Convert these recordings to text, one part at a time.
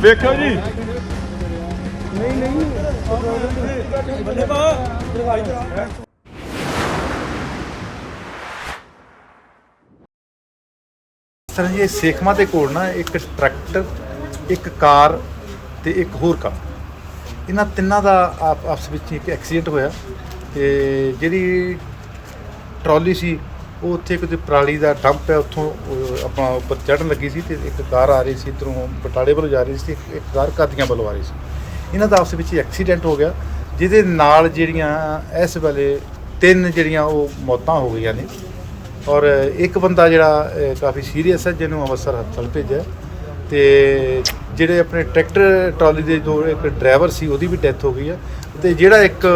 ਵੇਖਿਓ ਜੀ। ਇਸ ਤਰ੍ਹਾਂ ਜੀ, ਇਹ ਸੇਖਵਾਂ ਦੇ ਕੋਲ ਨਾ ਇੱਕ ਟਰੈਕਟਰ, ਇੱਕ ਕਾਰ ਤੇ ਇੱਕ ਹੋਰ ਕਾਰ। ਇਹਨਾਂ ਤਿੰਨਾਂ ਦਾ ਆਪ- ਆਪਸ ਵਿੱਚ ਇੱਕ ਐਕਸੀਡੈਂਟ ਹੋਇਆ ਤੇ ਜਿਹੜੀ ਟਰਾਲੀ ਸੀ ਉਹ ਉੱਥੇ ਕਿਤੇ ਪਰਾਲੀ ਦਾ ਡੰਪ ਹੈ ਉੱਥੋਂ ਉਹ ਆਪਣਾ ਉੱਪਰ ਚੜਨ ਲੱਗੀ ਸੀ ਤੇ ਇੱਕ ਕਾਰ ਆ ਰਹੀ ਸੀ ਇੱਧਰੋਂ ਬਟਾਲੇ ਵੱਲੋਂ ਜਾ ਰਹੀ ਸੀ ਇੱਕ- ਇੱਕ ਕਾਰ ਕਾਦੀਆਂ ਵੱਲੋਂ ਆ ਰਹੀ ਸੀ। ਇਹਨਾਂ ਦਾ ਆਪਸ ਵਿੱਚ ਐਕਸੀਡੈਂਟ ਹੋ ਗਿਆ ਜਿਹਦੇ ਨਾਲ ਜਿਹੜੀਆਂ ਇਸ ਵੇਲੇ ਤਿੰਨ ਜਿਹੜੀਆਂ ਉਹ ਮੌਤਾਂ ਹੋ ਗਈਆਂ ਨੇ। ਔਰ ਇੱਕ ਬੰਦਾ ਜਿਹੜਾ ਅਹ, ਕਾਫੀ ਸੀਰੀਅਸ ਹੈ ਜਿਹਨੂੰ ਅੰਮ੍ਰਿਤਸਰ ਹਸਪਤਾਲ ਭੇਜਿਆ। ਤੇ ਜਿਹੜੇ ਆਪਣੇ ਟਰੈਕਟਰ ਟਰਾਲੀ ਦੇ ਜੋ ਇੱਕ ਡਰਾਈਵਰ ਸੀ, ਉਹਦੀ ਵੀ ਡੈਥ ਹੋ ਗਈ ਆ। ਤੇ ਜਿਹੜਾ ਇੱਕ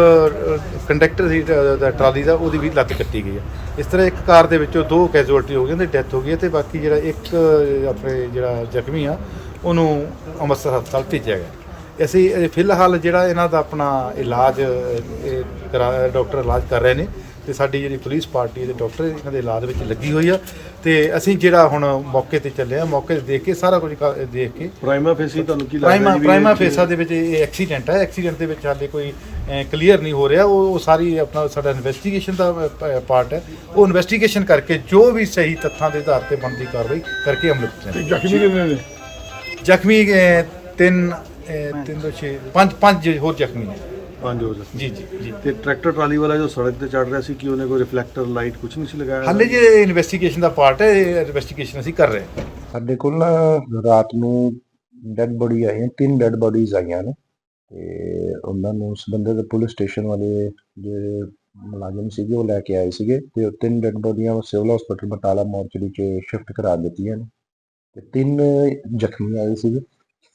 ਕੰਡਕਟਰ ਸੀ ਟ- ਦਾ ਟਰਾਲੀ ਦਾ, ਉਹਦੀ ਵੀ ਲੱਤ ਕੱਟੀ ਗਈ ਹੈ ਇਸ ਤਰ੍ਹਾਂ ਇੱਕ ਕਾਰ ਦੇ ਵਿੱਚੋਂ ਦੋ ਕੈਜੂਅਲਟੀ ਹੋ ਗਈਆਂ ਤੇ ਡੈਥ ਹੋ ਗਈ ਹੈ ਤੇ ਬਾਕੀ ਜਿਹੜਾ ਇੱਕ, ਆਪਣੇ ਜਿਹੜਾ ਜ਼ਖਮੀ ਆ, ਉਹਨੂੰ ਅੰਮ੍ਰਿਤਸਰ ਹਸਪਤਾਲ ਭੇਜਿਆ ਗਿਆ। ਅਸੀਂ ਫਿਲਹਾਲ ਜਿਹੜਾ ਇਹਨਾਂ ਦਾ ਆਪਣਾ ਇਲਾਜ ਕਰਾ, ਡਾਕਟਰ ਇਲਾਜ ਕਰ ਰਹੇ ਨੇ। ਤੇ ਸਾਡੀ ਜਿਹੜੀ ਪੁਲਿਸ ਪਾਰਟੀ ਦੇ ਡਾਕਟਰ ਇਹਨਾਂ ਦੇ ਇਲਾਜ ਵਿੱਚ ਲੱਗੀ ਹੋਈ ਆ ਤੇ ਅਸੀਂ ਜਿਹੜਾ ਹੁਣ ਮੌਕੇ ਤੇ ਚੱਲੇ ਆ ਮੌਕੇ ਤੇ ਦੇਖ ਕੇ ਸਾਰਾ ਕੁਝ ਕ- ਦੇਖ ਕੇ ਪ੍ਰਾਈਮਾ ਫੇਸੀ ਤੁਹਾਨੂੰ ਕੀ ਲੱਗਦਾ ਪ੍ਰਾਈਮਾ ਜੀ ਵੀ ਪ੍ਰਾਈਮਾ ਫੇਸਾ ਦੇ ਵਿੱਚ ਇਹ ਐਕਸੀਡੈਂਟ ਹੈ ਐਕਸੀਡੈਂਟ ਦੇ ਵਿੱਚ ਹਾਲੇ ਕੋਈ ਕਲੀਅਰ ਨਹੀਂ ਹੋ ਰਿਹਾ। ਉਹ ਉਹ ਸਾਰੀ ਆਪਣਾ ਸਾਡਾ ਇਨਵੈਸਟੀਗੇਸ਼ਨ ਦਾ ਪਾਰਟ ਹੈ। ਉਹ ਇਨਵੈਸਟੀਗੇਸ਼ਨ ਕਰਕੇ ਜੋ ਵੀ ਸਹੀ ਤੱਥਾਂ ਦੇ ਆਧਾਰ ਤੇ ਬਣਦੀ ਕਾਰਵਾਈ ਕਰਕੇ ਅਮਲ ਵਿੱਚ ਲਿਆਂਦੀ। ਜ਼ਖਮੀ ਕਿਵੇਂ ਨੇ? ਜ਼ਖਮੀ ਅਹ, ਤਿੰਨ ਅਹ, ਤਿੰਨ ਤੋਂ ਛੇ ਪੰਜ ਪੰਜ ਹੋਰ ਜ਼ਖਮੀ ਨੇ। ਪੰਜ ਹੋ ਜ਼ਖਮੀ ਜੀ ਜੀ ਜੀ। ਤੇ ਟਰੈਕਟਰ ਟਰਾਲੀ ਵਾਲਾ ਜੋ ਸੜਕ ਤੇ ਚੜ ਰਿਹਾ ਸੀ ਕਿ ਉਹਨੇ ਕੋਈ ਰਿਫਲੈਕਟਰ ਲਾਈਟ ਕੁਝ ਨਹੀਂ ਸੀ ਲਗਾਇਆ? ਹਾਲੇ ਜੇ ਇਨਵੈਸਟੀਗੇਸ਼ਨ ਦਾ ਪਾਰਟ ਹੈ ਇਨਵੈਸਟੀਗੇਸ਼ਨ ਅਸੀਂ ਕਰ ਰਹੇ ਹਾਂ। ਸਾਡੇ ਕੋਲ ਨਾ ਰਾਤ ਨੂੰ ਡੈੱਡ ਬੋਡੀ ਆਈਆਂ ਤਿੰਨ ਡੈੱਡ ਬੋਡੀਜ਼ ਆਈਆਂ ਨੇ। ਤੇ ਉਹਨਾਂ ਨੂੰ ਸੰਬੰਧਿਤ ਪੁਲਿਸ ਸਟੇਸ਼ਨ ਵਾਲੇ ਜਿਹੜੇ ਮੁਲਾਜ਼ਮ ਸੀਗੇ ਉਹ ਲੈ ਕੇ ਆਏ ਸੀਗੇ। ਤੇ ਉਹ ਤਿੰਨ ਡੈੱਡ ਬੋਡੀਆਂ ਸਿਵਲ ਹਸਪੀਟਲ ਬਟਾਲਾ ਮੋਰਚਰੀ 'ਚ ਸ਼ਿਫਟ ਕਰਾ ਦਿੱਤੀਆਂ ਨੇ। ਤੇ ਤਿੰਨ ਜ਼ਖਮੀ ਆਏ ਸੀਗੇ।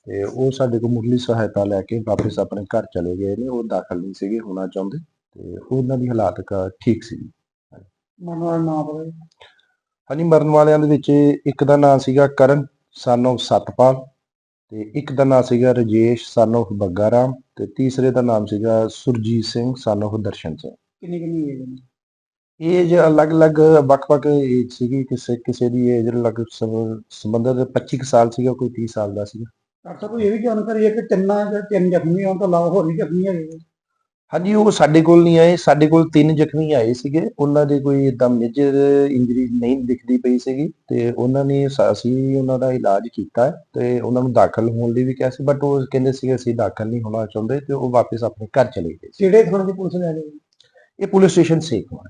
ਤੇ ਉਹ ਸਾਡੇ ਕੋਲ ਮੁੱਢਲੀ ਸਹਾਇਤਾ ਲੈ ਕੇ ਵਾਪਸ ਆਪਣੇ ਘਰ ਚਲੇ ਗਏ ਨੇ ਉਹ ਦਾਖਲ ਨਹੀਂ ਸੀਗੇ ਹੋਣਾ ਚਾਹੁੰਦੇ ਤੇ ਉਹਨਾਂ ਦੀ ਹਾਲਾਤ ਠੀਕ ਸੀ। ਹਾਂਜੀ ਮਰਨ ਵਾਲਿਆਂ ਦੇ ਵਿੱਚ ਇੱਕ ਦਾ ਨਾਮ ਸੀਗਾ ਕਰਨ of ਸਤਪਾਲ ਤੇ ਇੱਕ ਦਾ ਨਾਮ ਸੀਗਾ ਰਜੇਸ਼ son of ਬੱਗਾ ਰਾਮ ਤੇ ਤੀਸਰੇ ਦਾ ਨਾਮ ਸੀਗਾ ਸੁਰਜੀਤ ਸਿੰਘ son of ਦਰਸ਼ਨ ਸਿੰਘ। ਕਿੰਨੀ ਕਿੰਨੀ ਏਜ ਹੈ? ਏਜ ਅਲੱਗ-ਅਲੱਗ ਵੱਖ-ਵੱਖ ਏਜ ਸੀਗੀ ਕਿਸੇ ਕਿਸੇ ਦੀ ਏਜ ਅਲੱਗ ਸੰਬੰਧਿਤ 25 ਕੁ ਸਾਲ ਸੀਗਾ ਕੋਈ 30 ਸਾਲ ਦਾ ਸੀਗਾ। ਡਾਕਟਰ ਕੋਈ ਇਹ ਵੀ ਜਾਣਕਾਰੀ ਹੈ ਕਿ ਤਿੰਨਾਂ ਜਾਂ ਤਿੰਨ ਜ਼ਖਮੀ ਹੋਣ ਤੋਂ ਇਲਾਵਾ ਹੋਰ ਵੀ ਜ਼ਖਮੀ ਹੈਗੇ। ਹਾਂਜੀ ਉਹ ਸਾਡੇ ਕੋਲ ਨਹੀਂ ਆਏ। ਸਾਡੇ ਕੋਲ ਤਿੰਨ ਜ਼ਖਮੀ ਆਏ ਸੀਗੇ। ਉਹਨਾਂ ਦੇ ਕੋਈ ਏਦਾਂ ਮੇਜਰ ਇੰਜਰੀ ਨਹੀਂ ਦਿਖਦੀ ਪਈ ਸੀਗੀ ਤੇ ਉਹਨਾਂ ਨੇ ਅਸੀਂ ਉਹਨਾਂ ਦਾ ਇਲਾਜ ਕੀਤਾ ਤੇ ਉਹਨਾਂ ਨੂੰ ਦਾਖਲ ਹੋਣ ਲਈ ਵੀ ਕਿਹਾ ਸੀ ਬਟ ਉਹ ਕਹਿੰਦੇ ਸੀ ਅਸੀਂ ਦਾਖਲ ਨਹੀਂ ਹੋਣਾ ਚਾਹੁੰਦੇ ਤੇ ਉਹ ਵਾਪਸ ਆਪਣੇ ਘਰ ਚਲੇ ਗਏ ਸੀ। ਕਿਹੜੇ ਥਾਣੇ ਦੀ ਪੁਲਿਸ ਲੈ ਗਈ? ਇਹ ਪੁਲਿਸ ਸਟੇਸ਼ਨ ਸੇਖਵਾ।